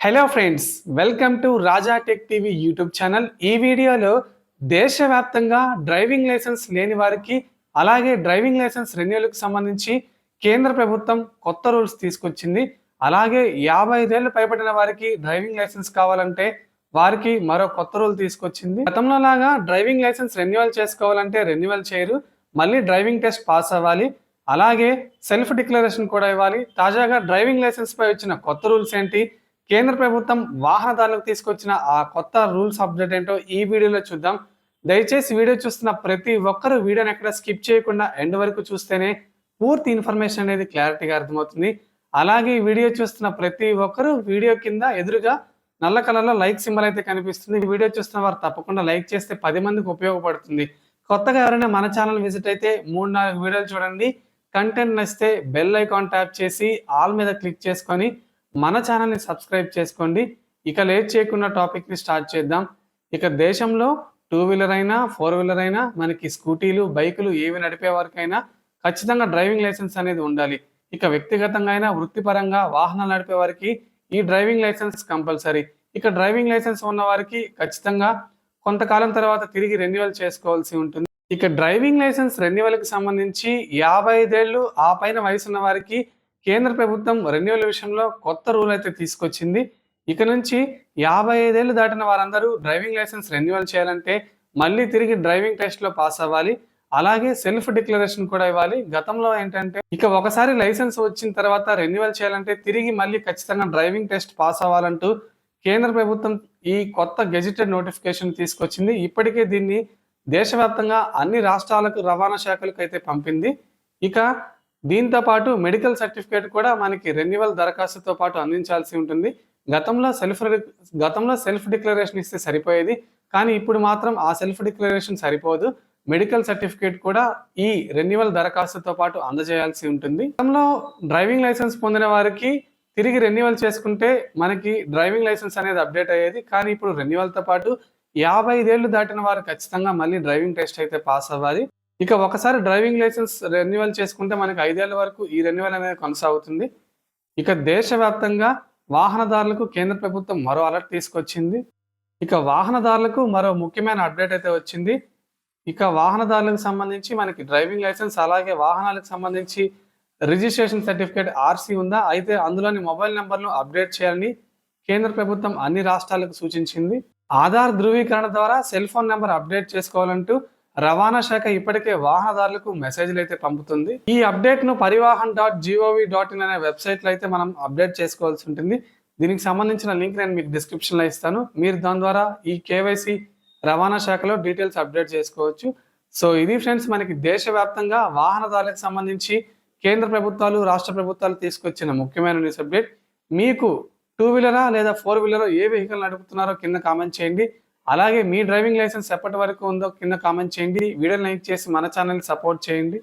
Hello friends welcome to Raja tech TV YouTube channel ఈ వీడియోలో దేశవ్యాప్తంగా డ్రైవింగ్ లైసెన్స్ లేని వారికి అలాగే డ్రైవింగ్ లైసెన్స్ రెన్యూలకు సంబంధించి కేంద్ర ప్రభుత్వం కొత్త రూల్స్ తీసుకొచ్చింది. అలాగే యాభై ఐదేళ్ళు పైబడిన వారికి డ్రైవింగ్ లైసెన్స్ కావాలంటే వారికి మరో కొత్త రూల్ తీసుకొచ్చింది. గతంలో లాగా డ్రైవింగ్ లైసెన్స్ రెన్యువల్ చేసుకోవాలంటే రెన్యువల్ చేయరు. మళ్ళీ డ్రైవింగ్ టెస్ట్ పాస్ అవ్వాలి. అలాగే సెల్ఫ్ డిక్లరేషన్ కూడా ఇవ్వాలి. తాజాగా డ్రైవింగ్ లైసెన్స్ పై వచ్చిన కొత్త రూల్స్ ఏంటి? కేంద్ర ప్రభుత్వం వాహనదారులకు తీసుకొచ్చిన ఆ కొత్త రూల్స్ అప్డేట్ ఏంటో ఈ వీడియోలో చూద్దాం. దయచేసి వీడియో చూస్తున్న ప్రతి ఒక్కరు వీడియోని ఎక్కడ స్కిప్ చేయకుండా ఎండ్ వరకు చూస్తేనే పూర్తి ఇన్ఫర్మేషన్ అనేది క్లారిటీగా అర్థమవుతుంది. అలాగే ఈ వీడియో చూస్తున్న ప్రతి ఒక్కరు వీడియో కింద ఎదురుగా నల్ల కలర్లో లైక్ సింబల్ అయితే కనిపిస్తుంది. ఈ వీడియో చూస్తున్న వారు తప్పకుండా లైక్ చేస్తే పది మందికి ఉపయోగపడుతుంది. కొత్తగా ఎవరైనా మన ఛానల్ విజిట్ అయితే మూడు నాలుగు వీడియోలు చూడండి. కంటెంట్ నచ్చితే బెల్ ఐకాన్ ట్యాప్ చేసి ఆల్ మీద క్లిక్ చేసుకొని మన ఛానల్ని సబ్స్క్రైబ్ చేసుకోండి. ఇక లేట్ చేయకుండా టాపిక్ని స్టార్ట్ చేద్దాం. ఇక దేశంలో టూ వీలర్ అయినా ఫోర్ వీలర్ అయినా మనకి స్కూటీలు బైకులు ఏవి నడిపే వారికైనా ఖచ్చితంగా డ్రైవింగ్ లైసెన్స్ అనేది ఉండాలి. ఇక వ్యక్తిగతంగా అయినా వృత్తిపరంగా వాహనాలు నడిపే వారికి ఈ డ్రైవింగ్ లైసెన్స్ కంపల్సరీ. ఇక డ్రైవింగ్ లైసెన్స్ ఉన్న వారికి ఖచ్చితంగా కొంతకాలం తర్వాత తిరిగి రెన్యువల్ చేసుకోవాల్సి ఉంటుంది. ఇక డ్రైవింగ్ లైసెన్స్ రెన్యువల్కి సంబంధించి యాభై ఐదేళ్ళు ఆ పైన వయసు ఉన్న వారికి కేంద్ర ప్రభుత్వం రెన్యువల్ విషయంలో కొత్త రూల్ అయితే తీసుకొచ్చింది. ఇక నుంచి యాభై ఐదేళ్ళు దాటిన వారందరూ డ్రైవింగ్ లైసెన్స్ రెన్యువల్ చేయాలంటే మళ్ళీ తిరిగి డ్రైవింగ్ టెస్ట్లో పాస్ అవ్వాలి. అలాగే సెల్ఫ్ డిక్లరేషన్ కూడా ఇవ్వాలి. గతంలో ఏంటంటే ఇక ఒకసారి లైసెన్స్ వచ్చిన తర్వాత రెన్యువల్ చేయాలంటే తిరిగి మళ్ళీ ఖచ్చితంగా డ్రైవింగ్ టెస్ట్ పాస్ అవ్వాలంటూ కేంద్ర ప్రభుత్వం ఈ కొత్త గెజిటెడ్ నోటిఫికేషన్ తీసుకొచ్చింది. ఇప్పటికే దీన్ని దేశవ్యాప్తంగా అన్ని రాష్ట్రాలకు రవాణా శాఖలకు అయితే పంపింది. ఇక దీంతో పాటు మెడికల్ సర్టిఫికేట్ కూడా మనకి రెన్యువల్ దరఖాస్తుతో పాటు అందించాల్సి ఉంటుంది. గతంలో సెల్ఫ్ గతంలో సెల్ఫ్ డిక్లరేషన్ ఇస్తే సరిపోయేది. కానీ ఇప్పుడు మాత్రం ఆ సెల్ఫ్ డిక్లరేషన్ సరిపోదు. మెడికల్ సర్టిఫికేట్ కూడా ఈ రెన్యువల్ దరఖాస్తుతో పాటు అందజేయాల్సి ఉంటుంది. గతంలో డ్రైవింగ్ లైసెన్స్ పొందిన వారికి తిరిగి రెన్యువల్ చేసుకుంటే మనకి డ్రైవింగ్ లైసెన్స్ అనేది అప్డేట్ అయ్యేది. కానీ ఇప్పుడు రెన్యువల్తో పాటు యాభై ఐదేళ్ళు దాటిన వారు ఖచ్చితంగా మళ్ళీ డ్రైవింగ్ టెస్ట్ అయితే పాస్ అవ్వాలి. ఇక ఒకసారి డ్రైవింగ్ లైసెన్స్ రెన్యువల్ చేసుకుంటే మనకి ఐదేళ్ళ వరకు ఈ రెన్యువల్ అనేది కొనసాగుతుంది. ఇక దేశవ్యాప్తంగా వాహనదారులకు కేంద్ర ప్రభుత్వం మరో అలర్ట్ తీసుకొచ్చింది. ఇక వాహనదారులకు మరో ముఖ్యమైన అప్డేట్ అయితే వచ్చింది. ఇక వాహనదారులకు సంబంధించి మనకి డ్రైవింగ్ లైసెన్స్ అలాగే వాహనాలకు సంబంధించి రిజిస్ట్రేషన్ సర్టిఫికేట్ ఆర్సీ ఉందా? అయితే అందులోని మొబైల్ నెంబర్ను అప్డేట్ చేయాలని కేంద్ర ప్రభుత్వం అన్ని రాష్ట్రాలకు సూచించింది. ఆధార్ ధృవీకరణ ద్వారా సెల్ ఫోన్ నెంబర్ అప్డేట్ చేసుకోవాలంటూ రవాణా శాఖ ఇప్పటికే వాహనదారులకు మెసేజ్లు అయితే పంపుతుంది. ఈ అప్డేట్ను Parivahan dot GOV dot in అనే వెబ్సైట్లో అయితే మనం అప్డేట్ చేసుకోవాల్సి ఉంటుంది. దీనికి సంబంధించిన లింక్ నేను మీకు డిస్క్రిప్షన్లో ఇస్తాను. మీరు దాని ద్వారా ఈ కేవైసీ రవాణా శాఖలో డీటెయిల్స్ అప్డేట్ చేసుకోవచ్చు. సో ఇది ఫ్రెండ్స్ మనకి దేశవ్యాప్తంగా వాహనదారులకు సంబంధించి కేంద్ర ప్రభుత్వాలు రాష్ట్ర ప్రభుత్వాలు తీసుకొచ్చిన ముఖ్యమైన న్యూస్ అప్డేట్. మీకు టూ వీలరా లేదా ఫోర్ వీలరా ఏ వెహికల్ నడుపుతున్నారో కింద కామెంట్ చేయండి. అలాగే మీ డ్రైవింగ్ లైసెన్స్ ఎప్పటి వరకు ఉందో కింద కామెంట్ చేయండి. వీడియో లైక్ చేసి మన ఛానల్ సపోర్ట్ చేయండి.